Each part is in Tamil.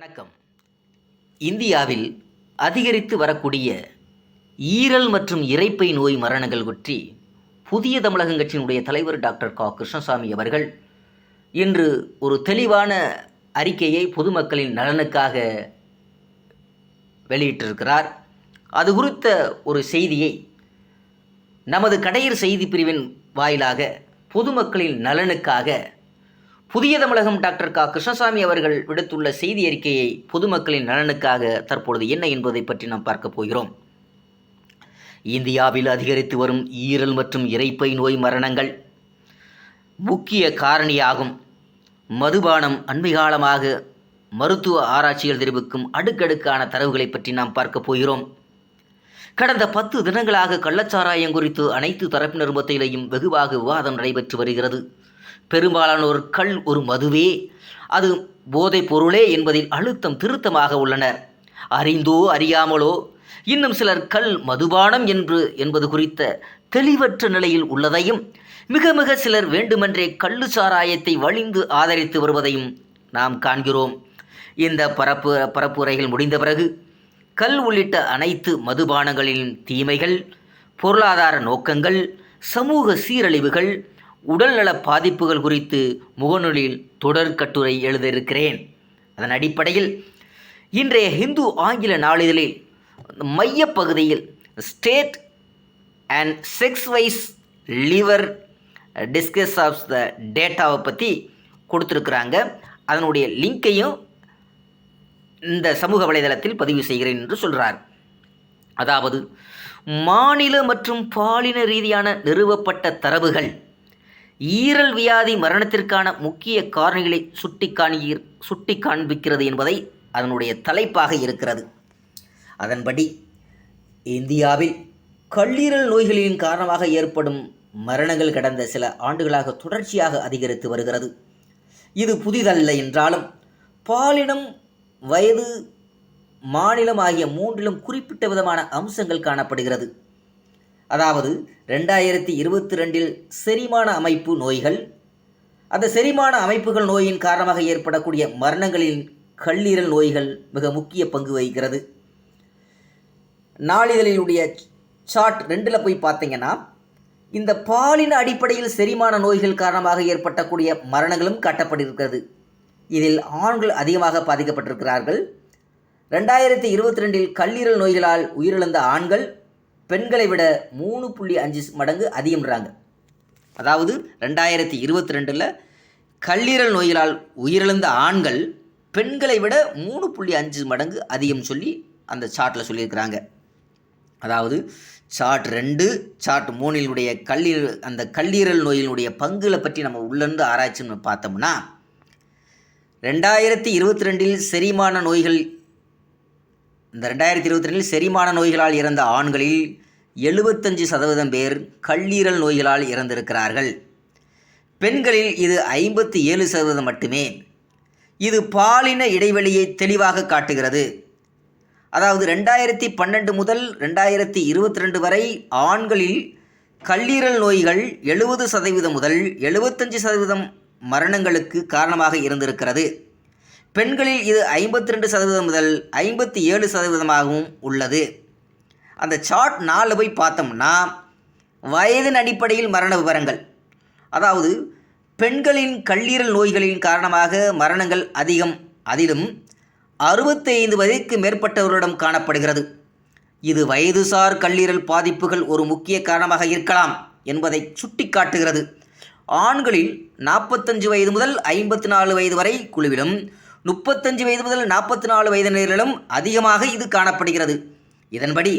வணக்கம். இந்தியாவில் அதிகரித்து வரக்கூடிய ஈரல் மற்றும் இறைப்பை நோய் மரணங்கள் பற்றி புதிய தமிழகம் கட்சியினுடைய தலைவர் டாக்டர் கா. கிருஷ்ணசாமி அவர்கள் இன்று ஒரு தெளிவான அறிக்கையை பொதுமக்களின் நலனுக்காக வெளியிட்டிருக்கிறார். அது குறித்த ஒரு செய்தியை நமது கடையர் செய்தி பிரிவின் வாயிலாக பொதுமக்களின் நலனுக்காக புதிய தமிழகம் டாக்டர் கா. கிருஷ்ணசாமி அவர்கள் விடுத்துள்ள செய்தி அறிக்கையை பொதுமக்களின் நலனுக்காக தற்பொழுது என்ன என்பதை பற்றி நாம் பார்க்க போகிறோம். இந்தியாவில் அதிகரித்து வரும் ஈரல் மற்றும் இறைப்பை நோய் மரணங்கள் முக்கிய காரணியாகும். மதுபானம் அண்மை காலமாக மருத்துவ ஆராய்ச்சிகள் தெரிவிக்கும் அடுக்கடுக்கான தரவுகளை பற்றி நாம் பார்க்க போகிறோம். கடந்த பத்து தினங்களாக கள்ளச்சாராயம் குறித்து அனைத்து தரப்பினர் மத்தியிலையும் வெகுவாக விவாதம் நடைபெற்று வருகிறது. பெரும்பாலானோர் கள் ஒரு மதுவே. அது போதைப் பொருளே என்பதில் அழுத்தம் திருத்தமாக உள்ளனர் அறிந்தோ அறியாமலோ இன்னும் சிலர் கல் மதுபானம் என்று என்பது குறித்த தெளிவற்ற நிலையில் உள்ளதையும் மிக மிக சிலர் வேண்டுமென்றே கள்ளு சாராயத்தை வழிந்து ஆதரித்து வருவதையும் நாம் காண்கிறோம். இந்த பரப்பு பரப்புரைகள் முடிந்த பிறகு கல் உள்ளிட்ட அனைத்து மதுபானங்களின் தீமைகள் பொருளாதார நோக்கங்கள் சமூக சீரழிவுகள் உடல்நல பாதிப்புகள் குறித்து முகநூலில் தொடர் கட்டுரை எழுத இருக்கிறேன் அதன் அடிப்படையில் இன்றைய ஹிந்து ஆங்கில நாளிதழில் மைய பகுதியில் state and sex wise liver discuss of the டேட்டாவை பற்றி கொடுத்துருக்குறாங்க. அதனுடைய லிங்க்கையும் இந்த சமூக வலைதளத்தில் பதிவு செய்கிறேன் என்று சொல்கிறார் அதாவது மாநில மற்றும் பாலின ரீதியான நிறுவப்பட்ட தரவுகள் ஈரல் வியாதி மரணத்திற்கான முக்கிய காரணிகளை சுட்டி காணியிர் சுட்டி காண்பிக்கிறது என்பதை அதனுடைய தலைப்பாக இருக்கிறது. அதன்படி இந்தியாவில் கல்லீரல் நோய்களின் காரணமாக ஏற்படும் மரணங்கள் கடந்த சில ஆண்டுகளாக தொடர்ச்சியாக அதிகரித்து வருகிறது. இது புதிதல்ல என்றாலும் பாலினம் வயது மாநிலம் ஆகிய மூன்றிலும் குறிப்பிட்ட விதமான அம்சங்கள் காணப்படுகிறது. அதாவது ரெண்டாயிரத்தி இருபத்தி ரெண்டில் செரிமான அமைப்பு நோய்கள். அந்த செரிமான அமைப்புகள் நோயின் காரணமாக ஏற்படக்கூடிய மரணங்களின் கல்லீரல் நோய்கள் மிக முக்கிய பங்கு வகிக்கிறது. நாளிதழினுடைய சார்ட் ரெண்டில் போய் பார்த்தீங்கன்னா இந்த பாலின அடிப்படையில் செரிமான நோய்கள் காரணமாக ஏற்பட்டக்கூடிய மரணங்களும் காட்டப்பட்டிருக்கிறது. இதில் ஆண்கள் அதிகமாக பாதிக்கப்பட்டிருக்கிறார்கள். ரெண்டாயிரத்தி இருபத்தி ரெண்டில் கல்லீரல் நோய்களால் உயிரிழந்த ஆண்கள் பெண்களை விட மூணு புள்ளி அஞ்சு மடங்கு அதிகம்ன்றாங்க. அதாவது ரெண்டாயிரத்தி இருபத்தி ரெண்டில் கல்லீரல் நோய்களால் உயிரிழந்த ஆண்கள் பெண்களை விட மூணு புள்ளி அஞ்சு மடங்கு அதிகம் சொல்லி அந்த சார்ட்டில் சொல்லியிருக்கிறாங்க. அதாவது சார்ட் ரெண்டு சார்ட் மூணினுடைய கல்லீரல் அந்த கல்லீரல் நோயினுடைய பங்குகளை பற்றி நம்ம உள்ளேருந்து ஆராய்ச்சி பார்த்தோம்னா ரெண்டாயிரத்தி இருபத்தி ரெண்டில் செரிமான நோய்கள் இந்த ரெண்டாயிரத்தி இருபத்தி ரெண்டில் செரிமான நோய்களால் இறந்த ஆண்களில் எழுபத்தஞ்சு சதவீதம் பேர் கல்லீரல் நோய்களால் இறந்திருக்கிறார்கள். பெண்களில் இது ஐம்பத்தி ஏழு சதவீதம் மட்டுமே. இது பாலின இடைவெளியை தெளிவாக காட்டுகிறது. அதாவது ரெண்டாயிரத்தி பன்னெண்டு முதல் ரெண்டாயிரத்தி இருபத்தி ரெண்டு வரை ஆண்களில் கல்லீரல் நோய்கள் எழுபது சதவீதம் முதல் எழுபத்தஞ்சு சதவீதம் மரணங்களுக்கு காரணமாக இருந்திருக்கிறது. பெண்களில் இது ஐம்பத்தி ரெண்டு சதவீதம் முதல் ஐம்பத்தி ஏழு சதவீதமாகவும் உள்ளது. அந்த சார்ட் நாலு போய் பார்த்தோம்னா வயதின் அடிப்படையில் மரண விவரங்கள். அதாவது பெண்களின் கல்லீரல் நோய்களின் காரணமாக மரணங்கள் அதிகம். அதிலும் அறுபத்தைந்து வயதுக்கு மேற்பட்டவர்களிடம் காணப்படுகிறது. இது வயதுசார் கல்லீரல் பாதிப்புகள் ஒரு முக்கிய காரணமாக இருக்கலாம் என்பதை சுட்டிக்காட்டுகிறது. ஆண்களில் நாற்பத்தஞ்சு வயது முதல் ஐம்பத்தி நாலு வயது வரை குழுவிலும் முப்பத்தஞ்சு வயது முதல் நாற்பத்தி நாலு வயதினரிலும் அதிகமாக இது காணப்படுகிறது. இதன்படி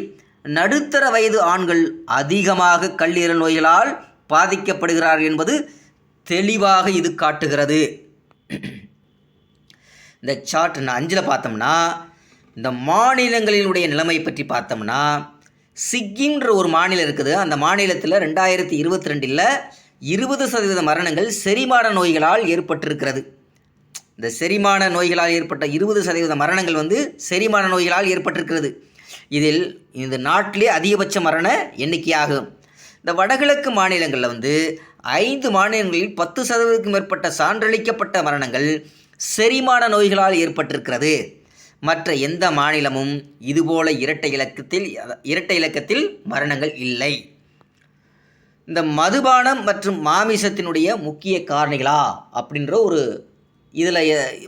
நடுத்தர வயது ஆண்கள் அதிகமாக கல்லீரல் நோய்களால் பாதிக்கப்படுகிறார்கள் என்பது தெளிவாக இது காட்டுகிறது. இந்த சார்ட் நான் அஞ்சில் பார்த்தோம்னா இந்த மாநிலங்களினுடைய நிலைமை பற்றி பார்த்தோம்னா சிக்கிம்ன்ற ஒரு மாநிலம் இருக்குது. அந்த மாநிலத்தில் ரெண்டாயிரத்தி இருபத்தி ரெண்டில் இருபது சதவீத மரணங்கள் செரிமான நோய்களால் ஏற்பட்டிருக்கிறது. இந்த செரிமான நோய்களால் ஏற்பட்ட இருபது சதவீத மரணங்கள் வந்து செரிமான நோய்களால் ஏற்பட்டிருக்கிறது. இதில் இந்த நாட்டிலே அதிகபட்ச மரண எண்ணிக்கையாகும். இந்த வடகிழக்கு மாநிலங்களில் வந்து ஐந்து மாநிலங்களில் பத்து சதவீதத்துக்கு மேற்பட்ட சான்றளிக்கப்பட்ட மரணங்கள் செரிமான நோய்களால் ஏற்பட்டிருக்கிறது. மற்ற எந்த மாநிலமும் இதுபோல இரட்டை இலக்கத்தில் இரட்டை இலக்கத்தில் மரணங்கள் இல்லை. இந்த மதுபானம் மற்றும் மாமிசத்தினுடைய முக்கிய காரணிகளா அப்படின்ற ஒரு இதில்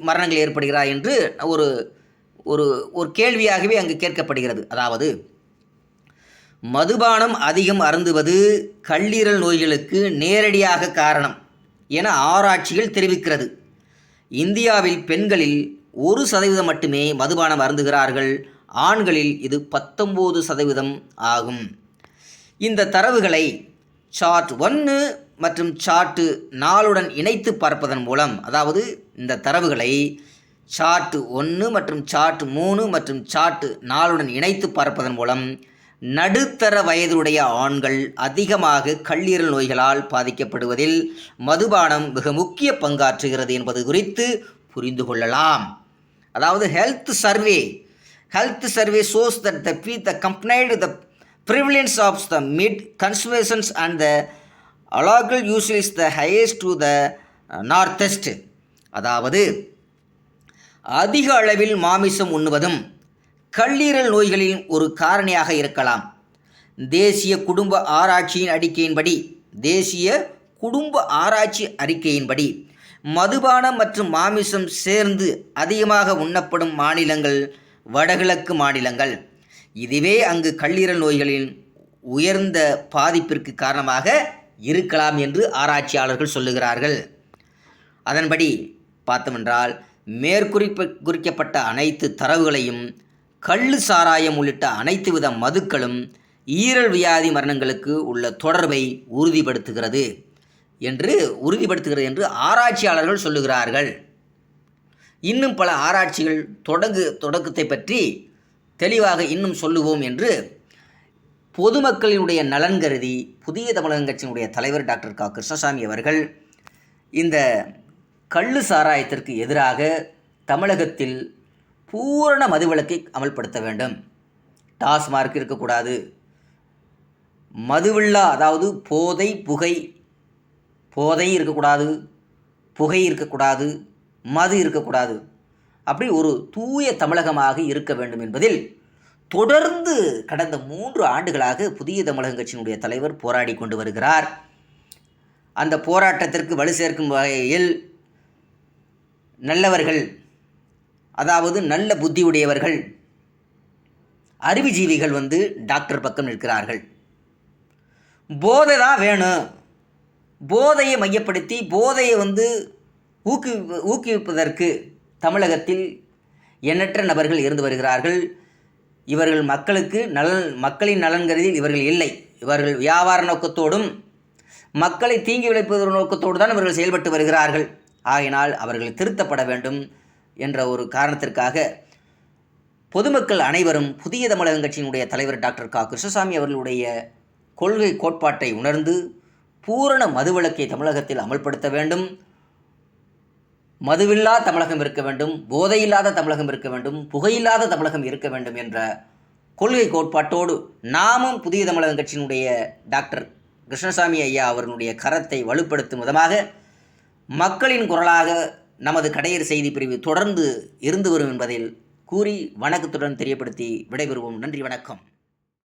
மரணங்கள் ஏற்படுகிறா என்று ஒரு ஒரு ஒரு கேள்வியாகவே அங்கு கேட்கப்படுகிறது. அதாவது மதுபானம் அதிகம் அருந்துவது கல்லீரல் நோய்களுக்கு நேரடியாக காரணம் என ஆராய்ச்சிகள் தெரிவிக்கிறது. இந்தியாவில் பெண்களில் ஒரு சதவீதம் மட்டுமே மதுபானம் அருந்துகிறார்கள். ஆண்களில் இது பத்தொம்போது சதவீதம் ஆகும். இந்த தரவுகளை சார்ட் ஒன்று மற்றும் சார்ட்டு நாளுடன் இணைத்து பார்ப்பதன் மூலம் அதாவது இந்த தரவுகளை சாட்டு ஒன்று மற்றும் சாட்டு மூணு மற்றும் சாட்டு நாலுடன் இணைத்து பார்ப்பதன் மூலம் நடுத்தர வயதுடைய ஆண்கள் அதிகமாக கல்லீரல் நோய்களால் பாதிக்கப்படுவதில் மதுபானம் மிக முக்கிய பங்காற்றுகிறது என்பது குறித்து புரிந்து கொள்ளலாம். அதாவது health survey health survey shows that the B the combined the prevalence of the mid consumptions and the alcohol use is the highest to the northeast அதாவது அதிக அளவில் மாமிசம் உண்ணுவதும் கல்லீரல் நோய்களின் ஒரு காரணியாக இருக்கலாம். தேசிய குடும்ப ஆராய்ச்சியின் அறிக்கையின்படி தேசிய குடும்ப ஆராய்ச்சி அறிக்கையின்படி மதுபானம் மற்றும் மாமிசம் சேர்ந்து அதிகமாக உண்ணப்படும் மாநிலங்கள் வடகிழக்கு மாநிலங்கள். இதுவே அங்கு கல்லீரல் நோய்களின் உயர்ந்த பாதிப்பிற்கு காரணமாக இருக்கலாம் என்று ஆராய்ச்சியாளர்கள் சொல்லுகிறார்கள். அதன்படி பார்த்தோமென்றால் மேற்குறிப்ப குறிக்கப்பட்ட அனைத்து தரவுகளையும் கள்ளு சாராயம் உள்ளிட்ட அனைத்து வித மதுக்களும் ஈரல் வியாதி மரணங்களுக்கு உள்ள தொடர்பை உறுதிப்படுத்துகிறது என்று உறுதிப்படுத்துகிறது என்று ஆராய்ச்சியாளர்கள் சொல்லுகிறார்கள். இன்னும் பல ஆராய்ச்சிகள் தொடங்கு தொடக்கத்தை பற்றி தெளிவாக இன்னும் சொல்லுவோம் என்று பொதுமக்களினுடைய நலன் கருதி புதிய தமிழகம் கட்சியினுடைய தலைவர் டாக்டர் கா. கிருஷ்ணசாமி அவர்கள் இந்த கள்ளு சாராயத்திற்கு எதிராக தமிழகத்தில் பூரண மதுவிலக்கை அமல்படுத்த வேண்டும். டாஸ்மார்க் இருக்கக்கூடாது. மதுவில்லா அதாவது போதை புகை போதை இருக்கக்கூடாது புகை இருக்கக்கூடாது மது இருக்கக்கூடாது. அப்படி ஒரு தூய தமிழகமாக இருக்க வேண்டும் என்பதில் தொடர்ந்து கடந்த மூன்று ஆண்டுகளாக புதிய தமிழகம் கட்சியினுடைய தலைவர் போராடி கொண்டு வருகிறார். அந்த போராட்டத்திற்கு வலு சேர்க்கும் வகையில் நல்லவர்கள் அதாவது நல்ல புத்தியுடையவர்கள் அறிவுஜீவிகள் வந்து டாக்டர் பக்கம் நிற்கிறார்கள். போதை தான் வேணும். போதையை மையப்படுத்தி போதையை வந்து ஊக்கு ஊக்குவிப்பதற்கு தமிழகத்தில் எண்ணற்ற நபர்கள் இருந்து வருகிறார்கள். இவர்கள் மக்களுக்கு நலன் மக்களின் நலன் கருதி இவர்கள் இல்லை. இவர்கள் வியாபார நோக்கத்தோடும் மக்களை தீங்கி விளைப்பதற்கு நோக்கத்தோடு தான் இவர்கள் செயல்பட்டு வருகிறார்கள். ஆகினால் அவர்கள் திருத்தப்பட வேண்டும் என்ற ஒரு காரணத்திற்காக பொதுமக்கள் அனைவரும் புதிய தமிழகம் கட்சியினுடைய தலைவர் டாக்டர் கா. கிருஷ்ணசாமி அவர்களுடைய கொள்கை கோட்பாட்டை உணர்ந்து பூரண மதுவிலக்கை தமிழகத்தில் அமல்படுத்த வேண்டும். மதுவில்லா தமிழகம் இருக்க வேண்டும் போதையில்லாத தமிழகம் இருக்க வேண்டும் புகையில்லாத தமிழகம் இருக்க வேண்டும் என்ற கொள்கை கோட்பாட்டோடு நாமும் புதிய தமிழகம் கட்சியினுடைய டாக்டர் கிருஷ்ணசாமி ஐயா அவர்களுடைய கரத்தை வலுப்படுத்தும் விதமாக மக்களின் குரலாக நமது கடையர் செய்தி பிரிவு தொடர்ந்து இருந்து வரும் என்பதில் கூறி வணக்கத்துடன் தெரியப்படுத்தி விடைபெறுவோம். நன்றி வணக்கம்.